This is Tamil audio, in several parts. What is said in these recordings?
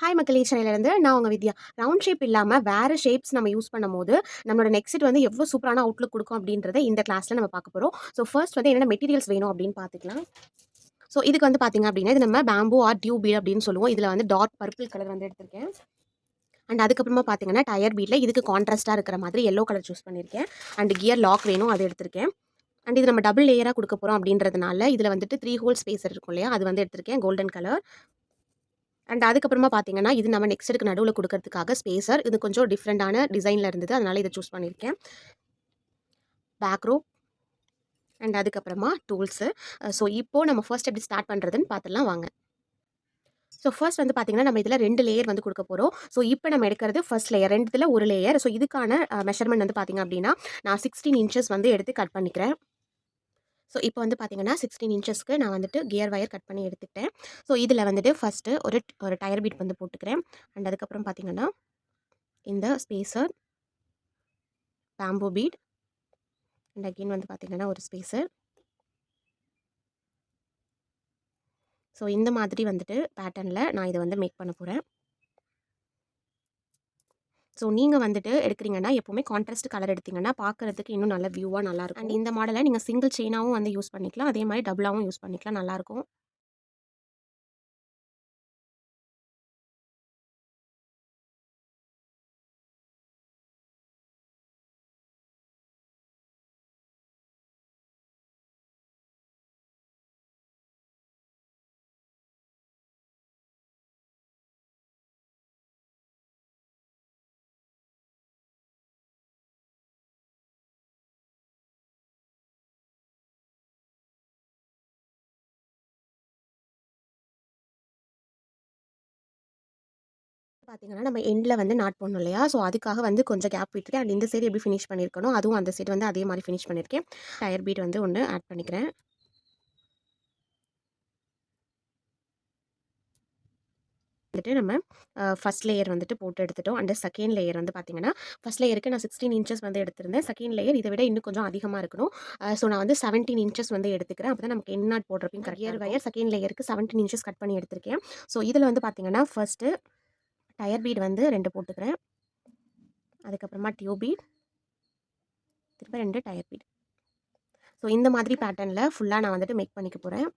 ஹாய் மக்களே. சேனலேருந்து நான் உங்கள் வித்யா. ரவுண்ட் ஷேப் இல்லாமல் வேறு ஷேப்ஸ் நம்ம யூஸ் பண்ணும்போது நம்மளோட நெக்ஸ்ட் வந்து எவ்வளோ சூப்பரான அவுட்லுக் கொடுக்கும் அப்படின்றத இந்த கிளாஸில் நம்ம பார்க்க போகிறோம் ஸோ ஃபர்ஸ்ட் வந்து என்னென்ன மெட்டீரியல்ஸ் வேணும் அப்படின்னு பார்த்துக்கலாம். ஸோ இதுக்கு வந்து பார்த்தீங்க அப்படின்னா இது நம்ம பேம்பூ ஆர் டியூப் பீட் அப்படின்னு சொல்லுவோம். இதில் வந்து டார்க் பர்பிள் கலர் வந்து எடுத்திருக்கேன். அண்ட் அதுக்கப்புறமா பார்த்தீங்கன்னா டயர் பீட்டில் இதுக்கு கான்ட்ராஸ்ட்டாக இருக்கிற மாதிரி எல்லோ கலர் சூஸ் பண்ணியிருக்கேன் அண்ட் கியர் லாக் வேணும் அது எடுத்திருக்கேன். அண்ட் இது நம்ம டபுள் லேயராக கொடுக்க போகிறோம் அப்படின்றதுனால இதில் வந்துட்டு த்ரீ ஹோல் ஸ்பேஸ் இருக்கும் இல்லையா? அது வந்து எடுத்திருக்கேன் கோல்டன் கலர் அண்ட் அதுக்கப்புறமா பார்த்தீங்கன்னா இது நம்ம நெக்ஸ்ட்டுக்கு நடுவில் கொடுக்கறதுக்காக ஸ்பேசர் இது கொஞ்சம் டிஃப்ரெண்டான டிசைனில் இருந்தது. அதனால் இதை சூஸ் பண்ணியிருக்கேன் பேக் ரோ அண்ட் அதுக்கப்புறமா டூல்ஸு ஸோ இப்போது நம்ம ஃபர்ஸ்ட் எப்படி ஸ்டார்ட் பண்ணுறதுன்னு பார்த்துலாம் வாங்க. ஸோ ஃபர்ஸ்ட் வந்து பார்த்திங்கன்னா நம்ம இதில் ரெண்டு லேயர் வந்து கொடுக்க போகிறோம் ஸோ இப்போ நம்ம எடுக்கிறது ஃபர்ஸ்ட் லேயர் ரெண்டுத்தில் ஒரு லேயர் ஸோ இதுக்கான மெஷர்மெண்ட் வந்து பார்த்திங்க அப்படின்னா நான் சிக்ஸ்டீன் இன்ச்சஸ் வந்து எடுத்து கட் பண்ணிக்கிறேன். ஸோ இப்போ வந்து பார்த்தீங்கன்னா சிக்ஸ்டீன் இன்ச்சஸ்க்கு நான் வந்துட்டு கியர் வயர் கட் பண்ணி எடுத்துக்கிட்டேன். ஸோ இதில் வந்துட்டு ஃபஸ்ட்டு ஒரு ஒரு டயர் பீட் வந்து போட்டுக்கிறேன். அண்ட் அதுக்கப்புறம் பார்த்தீங்கன்னா இந்த spacer bamboo bead and again வந்து பார்த்திங்கன்னா ஒரு ஸ்பேசர் ஸோ இந்த மாதிரி வந்துட்டு பேட்டர்னில் நான் இதை வந்து மேக் பண்ண போகிறேன் ஸோ நீங்கள் வந்துட்டு எடுக்கிறீங்கன்னா எப்போவுமே கான்ட்ராஸ்ட் கலர் எடுத்திங்கன்னா பார்க்குறதுக்கு இன்னும் நல்ல வியூவாக நல்லாயிருக்கும். அண்ட் இந்த மாடலை நீங்கள் சிங்கிள் செயினாகவும் வந்து யூஸ் பண்ணிக்கலாம். அதே மாதிரி டபுளாகவும் யூஸ் பண்ணிக்கலாம். நல்லாயிருக்கும். பார்த்தீங்கன்னா நம்ம எண்டில் வந்து நாட் போடணும் இல்லையா? ஸோ அதுக்காக வந்து கொஞ்சம் கேப் விட்டுருக்கேன் அண்ட் இந்த சைடு எப்படி ஃபினிஷ் பண்ணியிருக்கணும் அதுவும் அந்த சைடு வந்து அதே மாதிரி ஃபினிஷ் பண்ணியிருக்கேன் டயர் பீட் வந்து ஒன்று ஆட் பண்ணிக்கிறேன். வந்துட்டு நம்ம ஃபஸ்ட் லேயர் வந்துட்டு போட்டு எடுத்துட்டோம். அண்ட் செகண்ட் லேயர் வந்து பார்த்தீங்கன்னா ஃபஸ்ட் லேயருக்கு நான் சிக்ஸ்டீன் இன்ச்சஸ் வந்து எடுத்திருந்தேன். செகண்ட் லேயர் இதை விட இன்னும் கொஞ்சம் அதிகமாக இருக்கணும். ஸோ நான் வந்து செவன்டீன் இன்ச்சஸ் வந்து எடுத்துக்கிறேன். அப்போ தான் நமக்கு என்ன நாட் போடுறப்பையும் கரியர் வயர் செகண்ட் லேயருக்கு செவன்டீன் இன்ச்சஸ் கட் பண்ணி எடுத்திருக்கேன். ஸோ இதில் வந்து பார்த்தீங்கன்னா ஃபஸ்ட்டு டயர் பீட் வந்து ரெண்டு போட்டுக்கிறேன். அதுக்கப்புறமா டியூப் பீட் திரும்ப ரெண்டு டயர் பீட் ஸோ இந்த மாதிரி பேட்டர்னில் ஃபுல்லாக நான் வந்துட்டு மேக் பண்ணிக்க போகிறேன்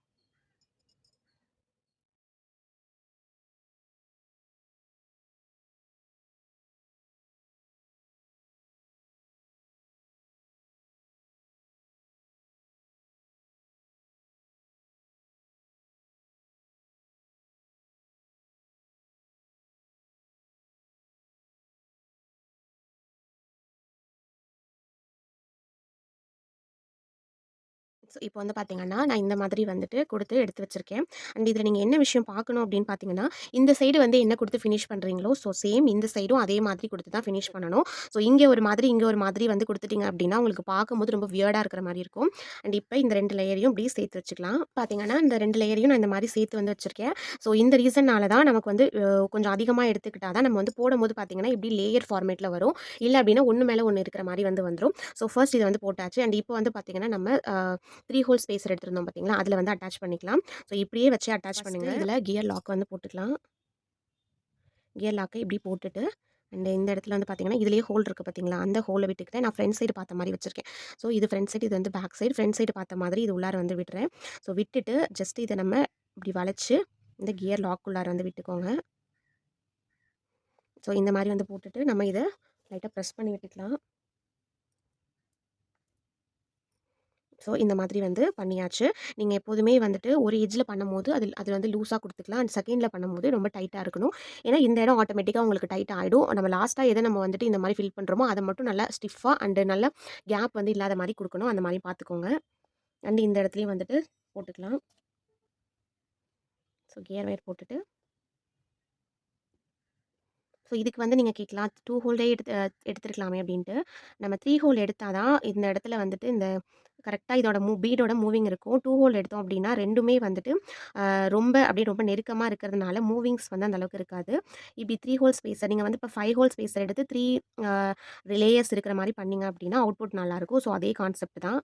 ஸோ இப்போ வந்து பார்த்தீங்கன்னா நான் இந்த மாதிரி வந்துட்டு கொடுத்து எடுத்து வச்சுருக்கேன். அண்ட் இதில் நீங்கள் என்ன விஷயம் பார்க்கணும் அப்படின்னு பார்த்தீங்கன்னா இந்த சைடு வந்து என்ன கொடுத்து ஃபினிஷ் பண்ணுறீங்களோ ஸோ சேம் இந்த சைடும் அதே மாதிரி கொடுத்து தான் ஃபினிஷ் பண்ணணும். ஸோ இங்கே ஒரு மாதிரி இங்கே ஒரு மாதிரி வந்து கொடுத்துட்டிங்க அப்படின்னா உங்களுக்கு பார்க்கும்போது ரொம்ப வியர்டாக இருக்கிற மாதிரி இருக்கும். அண்ட் இப்போ இந்த ரெண்டு லேயரையும் இப்படி சேர்த்து வச்சுக்கலாம். பார்த்தீங்கன்னா இந்த ரெண்டு லேயரையும் நான் இந்த மாதிரி சேர்த்து வந்து வச்சுருக்கேன். ஸோ இந்த ரீசன்னால தான் நமக்கு வந்து கொஞ்சம் அதிகமாக எடுத்துக்கிட்டால் தான் நம்ம வந்து போடும்போது பார்த்தீங்கன்னா இப்படி லேயர் ஃபார்மேட்டில் வரும். இல்லை அப்படின்னா ஒன்று மேலே ஒன்று இருக்கிற மாதிரி வந்து வந்துடும் ஸோ ஃபர்ஸ்ட் இதை வந்து போட்டாச்சு. அண்ட் இப்போ வந்து பார்த்தீங்கன்னா நம்ம த்ரீ ஹோல் ஸ்பேஸர் எடுத்துருந்தோம் பார்த்தீங்களா அதில் வந்து அட்டாச் பண்ணிக்கலாம். ஸோ இப்படியே வச்சு அட்டாச் பண்ணுங்கள் இதில் கியர் லாக் வந்து போட்டுக்கலாம். கியர் லாக்கை இப்படி போட்டுட்டு அண்ட் இந்த இடத்துல வந்து பார்த்தீங்கன்னா இதுலேயே ஹோல் இருக்குது பார்த்தீங்களா அந்த ஹோலை விட்டுக்கிட்டேன் நான் ஃப்ரண்ட் சைடு பார்த்த மாதிரி வச்சுருக்கேன். ஸோ இது ஃப்ரண்ட் சைடு இது வந்து பேக் சைடு ஃப்ரண்ட் சைடு பார்த்த மாதிரி இது உள்ளார வந்து விட்டுறேன். ஸோ விட்டுட்டு ஜஸ்ட் இதை நம்ம இப்படி வளைச்சி இந்த கியர் லாக் உள்ளார வந்து விட்டுக்கோங்க. ஸோ இந்த மாதிரி வந்து போட்டுட்டு நம்ம இதை லைட்டாக ப்ரெஸ் பண்ணி விட்டுக்கலாம். ஸோ இந்த மாதிரி வந்து பண்ணியாச்சு. நீங்கள் எப்போதுமே வந்துட்டு ஒரு ஏஜில் பண்ணும்போது அதில் அது வந்து லூஸாக கொடுத்துக்கலாம். அண்ட் செகண்டில் பண்ணும்போது ரொம்ப டைட்டாக இருக்கணும். ஏன்னா இந்த இடம் ஆட்டோமேட்டிக்காக உங்களுக்கு டைட் ஆகிடும் நம்ம லாஸ்ட்டாக எதை நம்ம வந்துட்டு இந்த மாதிரி ஃபில் பண்ணுறோமோ அதை மட்டும் நல்லா ஸ்டிஃபாக அண்டு நல்ல கேப் வந்து இல்லாத மாதிரி கொடுக்கணும். அந்த மாதிரி பார்த்துக்கோங்க அண்டு இந்த இடத்துலையும் வந்துட்டு போட்டுக்கலாம். ஸோ கியர் வயர் போட்டுட்டு. ஸோ இதுக்கு வந்து நீங்கள் கேட்கலாம். டூ ஹோல்டே எடுத்து எடுத்துருக்கலாமே அப்படின்ட்டு. நம்ம த்ரீ ஹோல் எடுத்தால் தான் இந்த இடத்துல வந்துட்டு இந்த கரெக்டாக இதோட மூ பீடோட மூவிங் இருக்கும். டூ ஹோல் எடுத்தோம் அப்படின்னா ரெண்டுமே வந்துட்டு ரொம்ப அப்படியே ரொம்ப நெருக்கமாக இருக்கிறதுனால மூவிங்ஸ் வந்து அந்தளவுக்கு இருக்காது. இப்படி த்ரீ ஹோல் ஸ்பேஸர் நீங்கள் வந்து இப்போ ஃபைவ் ஹோல் ஸ்பேஸர் எடுத்து த்ரீ லேயர்ஸ் இருக்கிற மாதிரி பண்ணிங்க அப்படின்னா அவுட்புட் நல்லாயிருக்கும் ஸோ அதே கான்செப்ட் தான்.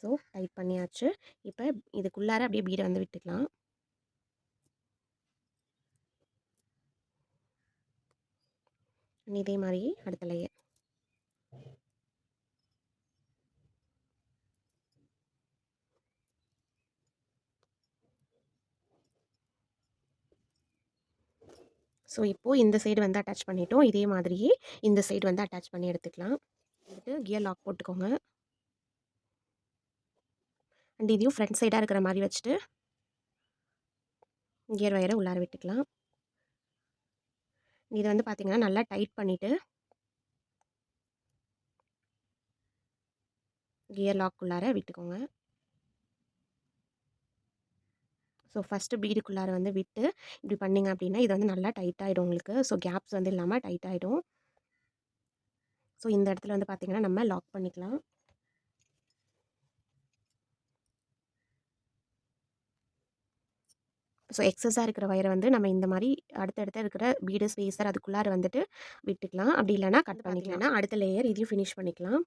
ஸோ டைட் பண்ணியாச்சு. இப்போ இதுக்குள்ளார அப்படியே பீடை வந்து விட்டுக்கலாம். இதே மாதிரி அடுத்த லேயர் ஸோ இப்போது இந்த சைடு வந்து அட்டாச் பண்ணிட்டோம். இதே மாதிரியே இந்த சைடு வந்து அட்டாச் பண்ணி எடுத்துக்கலாம். வந்துட்டு கியர் லாக் போட்டுக்கோங்க. அண்ட் இதையும் ஃப்ரண்ட் சைடாக இருக்கிற மாதிரி வச்சுட்டு கியர் வயரை உள்ளார விட்டுக்கலாம். இது வந்து பார்த்திங்கன்னா நல்லா டைட் பண்ணிவிட்டு கியர் லாக் உள்ளார விட்டுக்கோங்க. ஸோ ஃபஸ்ட்டு பீடுக்குள்ளார வந்து விட்டு இப்படி பண்ணிங்க அப்படின்னா இது வந்து நல்லா டைட் ஆகிடும் உங்களுக்கு. ஸோ கேப்ஸ் வந்து இல்லாமல் டைட் ஆகிடும் ஸோ இந்த இடத்துல வந்து பார்த்திங்கன்னா நம்ம லாக் பண்ணிக்கலாம். ஸோ எக்ஸஸாக இருக்கிற வயரை வந்து நம்ம இந்த மாதிரி அடுத்தடுத்த இருக்கிற பீடு ஸ்பேஸர் அதுக்குள்ளார வந்துட்டு விட்டுக்கலாம். அப்படி இல்லைனா கட் பண்ணிக்கலாம்னா அடுத்த லேயர் இதையும் ஃபினிஷ் பண்ணிக்கலாம்.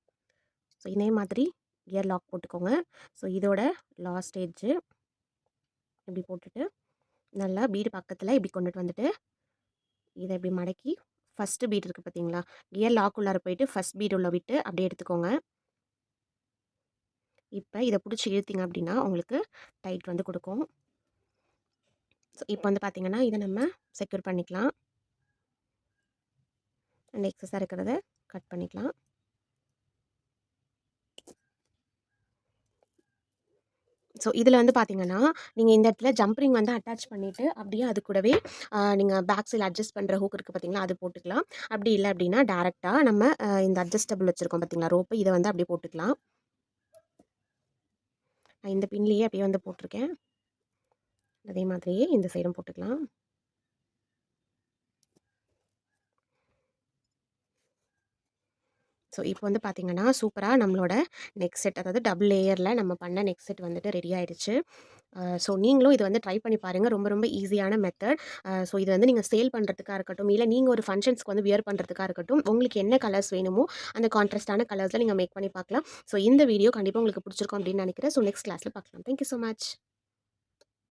ஸோ இதே மாதிரி கியர் லாக் போட்டுக்கோங்க. ஸோ இதோட லாஸ்ட் ஸ்டேஜு இப்படி போட்டுட்டு நல்லா பீடு பக்கத்தில் இப்படி கொண்டுட்டு வந்துட்டு இதை இப்படி மடக்கி ஃபஸ்ட்டு பீட் இருக்குது பார்த்தீங்களா கியர் லாக் உள்ளார போயிட்டு ஃபஸ்ட் பீட் உள்ள விட்டு அப்படியே எடுத்துக்கோங்க. இப்போ இதை பிடிச்சி இழுத்திங்க அப்படின்னா உங்களுக்கு டைட் வந்து கொடுக்கும். ஸோ இப்போ வந்து பார்த்திங்கன்னா இதை நம்ம செக்யூர் பண்ணிக்கலாம். அண்ட் எக்ஸஸாக இருக்கிறத கட் பண்ணிக்கலாம். ஸோ இதில் வந்து பார்த்தீங்கன்னா நீங்கள் இந்த இடத்துல ஜம்ப்ரிங் வந்து அட்டாச் பண்ணிவிட்டு அப்படியே அது கூடவே நீங்கள் பேக் சைடில் அட்ஜஸ்ட் பண்ணுற ஹூக் இருக்குது பார்த்தீங்களா அது போட்டுக்கலாம். அப்படி இல்லை அப்படின்னா டேரெக்டாக நம்ம இந்த அட்ஜஸ்டபிள் வச்சுருக்கோம் பார்த்தீங்களா ரோப்பு இதை வந்து அப்படியே போட்டுக்கலாம். நான் இந்த பின்லேயே அப்படியே வந்து போட்டிருக்கேன். அதே மாதிரியே இந்த சைடும் போட்டுக்கலாம். ஸோ இப்போ வந்து பார்த்திங்கன்னா சூப்பராக நம்மளோட நெக் செட் அதாவது டபுள் லேயரில் நம்ம பண்ண நெக் செட் வந்துட்டு ரெடி ஆயிடுச்சு. ஸோ நீங்களும் இது வந்து ட்ரை பண்ணி பாருங்கள் ரொம்ப ரொம்ப ஈஸியான மெத்தட் ஸோ இது வந்து நீங்கள் சேல் பண்ணுறதுக்காக இருக்கட்டும் இல்லை நீங்கள் ஒரு ஃபங்க்ஷன்ஸ்க்கு வந்து வியர் பண்ணுறதுக்காக இருக்கட்டும் உங்களுக்கு என்ன கலர்ஸ் வேணுமோ அந்த கான்ட்ராஸ்டான கலர்ஸில் நீங்கள் மேக் பண்ணி பார்க்கலாம். ஸோ இந்த வீடியோ கண்டிப்பாக உங்களுக்கு பிடிச்சிருக்கும் அப்படின்னு நினைக்கிறேன். ஸோ நெக்ஸ்ட் கிளாஸில் பார்க்கலாம். Thank you so much